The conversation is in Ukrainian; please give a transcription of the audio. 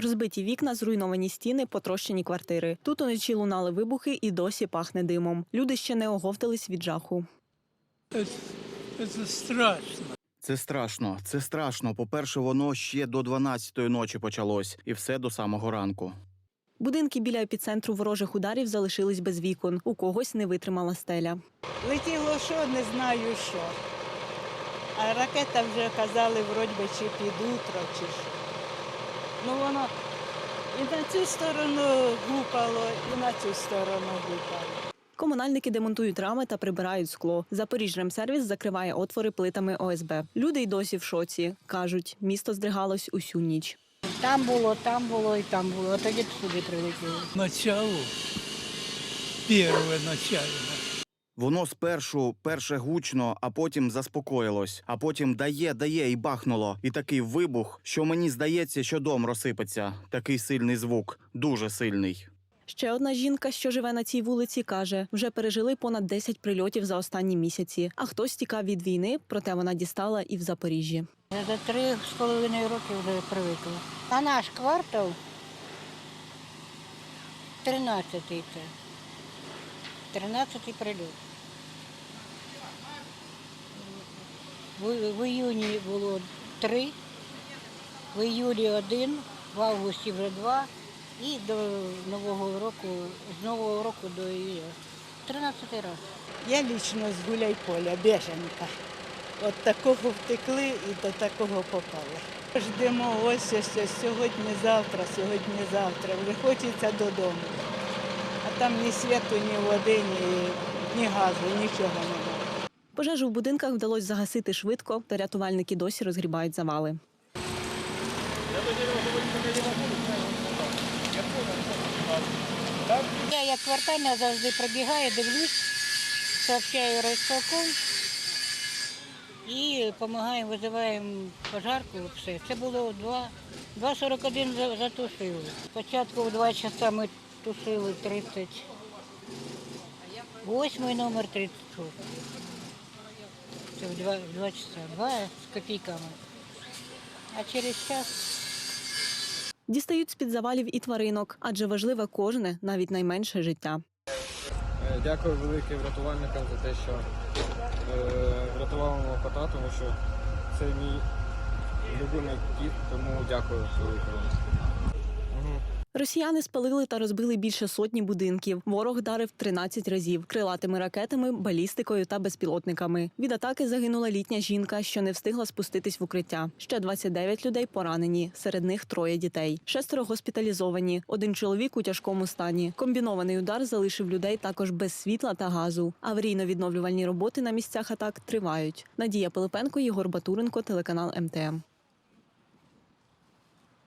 Розбиті вікна, зруйновані стіни, потрощені квартири. Тут уночі лунали вибухи і досі пахне димом. Люди ще не оговтались від жаху. Это страшно. Це страшно, це страшно. По-перше, воно ще до 12-ї ночі почалось, і все до самого ранку. Будинки біля епіцентру ворожих ударів залишились без вікон. У когось не витримала стеля. Летіло що, не знаю що. А ракета вже казали, вроді би, чи під утро, чи що. Ну воно і на цю сторону гупало, і на цю сторону гупало. Комунальники демонтують рами та прибирають скло. Запоріжремсервіс закриває отвори плитами ОСБ. Люди й досі в шоці. кажуть, місто здригалось усю ніч. Там було, там було і там було. А тоді сюди прилетіло. Начало. Первое начально. Воно спершу перше гучно, а потім заспокоїлось, а потім дає, дає і бахнуло. І такий вибух, що мені здається, що дом розсипеться. Такий сильний звук, дуже сильний. Ще одна жінка, що живе на цій вулиці, каже, вже пережили понад 10 прильотів за останні місяці. А хтось тікав від війни, проте вона дістала і в Запоріжжі. За три з половиною роки вже привикла. А наш квартал 13-й це. 13-й прильот. В, в іюні було три, в іюлі один, в августі вже два і до Нового року, з Нового року до іюля. 13 раз. Я лічно з Гуляйполя, біженка. От такого втекли і до такого попали. Ждемо ось ось ось сьогодні, завтра, сьогодні, завтра. Вже хочеться додому. А там ні світу, ні води, ні, ні газу, нічого немає. Пожежу в будинках вдалося загасити швидко, та рятувальники досі розгрібають завали. Я як квартальна завжди пробігаю, дивлюсь, сообщаю розпалком і допомагаємо, визиваємо пожарку. Все. Це було 2.41 затушили. Спочатку в 2 часа ми тушили 30. Восьмий номер 36. Це в 2, в 2 часа. 2 з копійками. А через час Дістають з-під завалів і тваринок, адже важливе кожне, навіть найменше життя. Е, Дякую велике врятувальникам за те, що е, врятували мого кота, тому що це мій любимий кіт, тому дякую велике вам. Росіяни спалили та розбили більше сотні будинків. Ворог дарив 13 разів крилатими ракетами, балістикою та безпілотниками. Від атаки загинула літня жінка, що не встигла спуститись в укриття. Ще 29 людей поранені, серед них троє дітей. Шестеро госпіталізовані. Один чоловік у тяжкому стані. Комбінований удар залишив людей також без світла та газу. Аварійно-відновлювальні роботи на місцях атак тривають. Надія Пилипенко, Єгор Батуренко, телеканал МТМ.